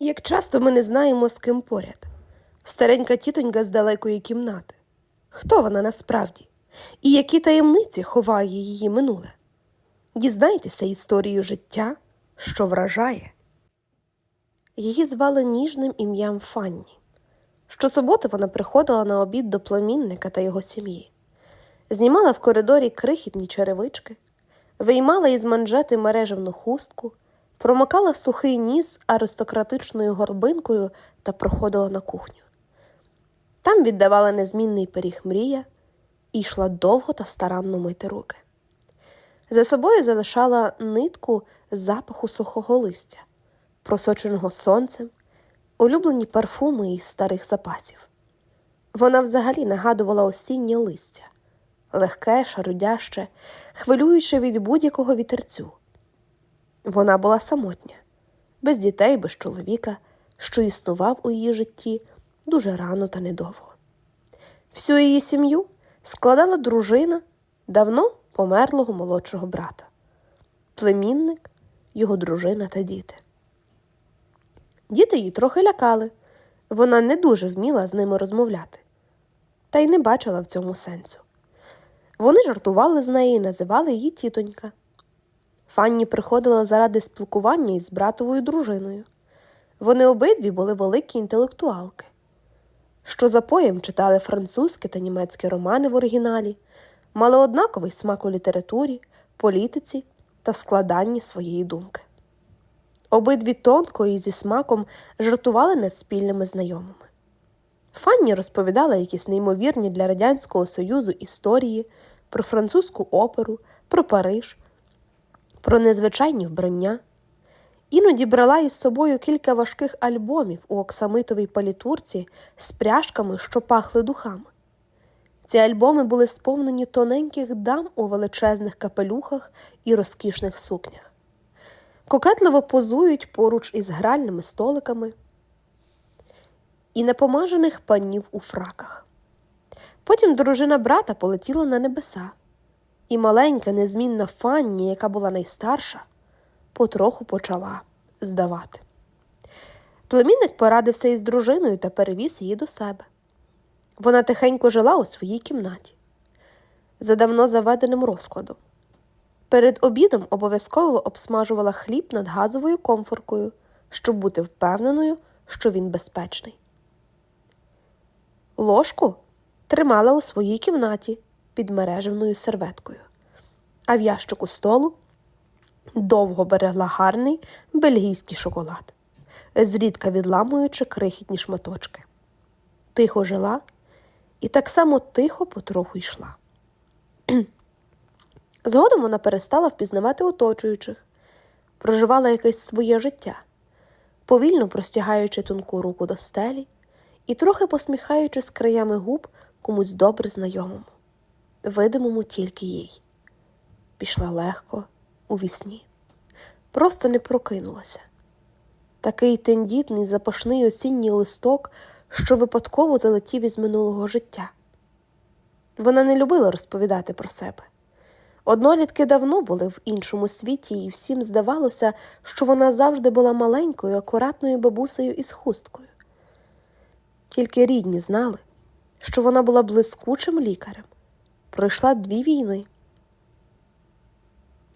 Як часто ми не знаємо, з ким поряд. Старенька тітонька з далекої кімнати. Хто вона насправді? І які таємниці ховає її минуле? Дізнайтеся історію життя, що вражає. Її звали ніжним ім'ям Фанні. Щосуботи вона приходила на обід до племінника та його сім'ї, знімала в коридорі крихітні черевички, виймала із манжети мережевну хустку, промокала сухий ніс аристократичною горбинкою та проходила на кухню. Там віддавала незмінний пиріг мрія і йшла довго та старанно мити руки. За собою залишала нитку запаху сухого листя, просоченого сонцем, улюблені парфуми із старих запасів. Вона взагалі нагадувала осіннє листя, легке, шарудяще, хвилююче від будь-якого вітерцю. Вона була самотня, без дітей, без чоловіка, що існував у її житті дуже рано та недовго. Всю її сім'ю складала дружина давно померлого молодшого брата, племінник, його дружина та діти. Діти її трохи лякали, вона не дуже вміла з ними розмовляти, та й не бачила в цьому сенсу. Вони жартували з неї і називали її тітонька. Фанні приходила заради спілкування із братовою дружиною. Вони обидві були великі інтелектуалки, що за поєм читали французькі та німецькі романи в оригіналі, мали однаковий смак у літературі, політиці та складанні своєї думки. Обидві тонко і зі смаком жартували над спільними знайомими. Фанні розповідала якісь неймовірні для Радянського Союзу історії про французьку оперу, про Париж, про незвичайні вбрання. Іноді брала із собою кілька важких альбомів у оксамитовій палітурці з пряжками, що пахли духами. Ці альбоми були сповнені тоненьких дам у величезних капелюхах і розкішних сукнях. Кокетливо позують поруч із гральними столиками і непомажених панів у фраках. Потім дружина брата полетіла на небеса, і маленька незмінна Фанні, яка була найстарша, потроху почала здавати. Племінник порадився із дружиною та перевіз її до себе. Вона тихенько жила у своїй кімнаті за давно заведеним розкладом. Перед обідом обов'язково обсмажувала хліб над газовою комфоркою, щоб бути впевненою, що він безпечний. Ложку тримала у своїй кімнаті під мережевною серветкою, а в ящику столу довго берегла гарний бельгійський шоколад, зрідка відламуючи крихітні шматочки. Тихо жила і так само тихо потроху йшла. Згодом вона перестала впізнавати оточуючих, проживала якесь своє життя, повільно простягаючи тонку руку до стелі і трохи посміхаючись краями губ комусь добре знайомому, видимому тільки їй. Пішла легко у вісні, просто не прокинулася. Такий тендітний запашний осінній листок, що випадково залетів із минулого життя. Вона не любила розповідати про себе. Однолітки давно були в іншому світі, і всім здавалося, що вона завжди була маленькою, акуратною бабусею із хусткою. Тільки рідні знали, що вона була блискучим лікарем, пройшла дві війни,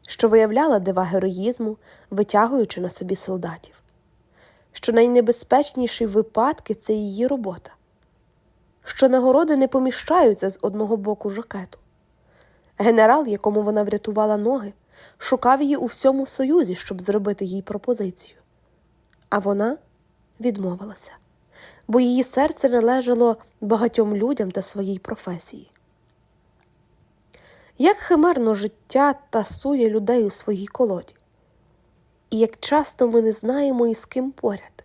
що виявляла дива героїзму, витягуючи на собі солдатів, що найнебезпечніші випадки це її робота, що нагороди не поміщаються з одного боку жакету. Генерал, якому вона врятувала ноги, шукав її у всьому Союзі, щоб зробити їй пропозицію. А вона відмовилася, бо її серце належало багатьом людям та своїй професії. Як химерно життя тасує людей у своїй колоді, і як часто ми не знаємо із ким поряд,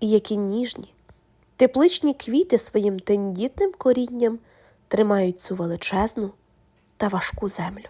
і які ніжні, тепличні квіти своїм тендітним корінням тримають цю величезну та важку землю.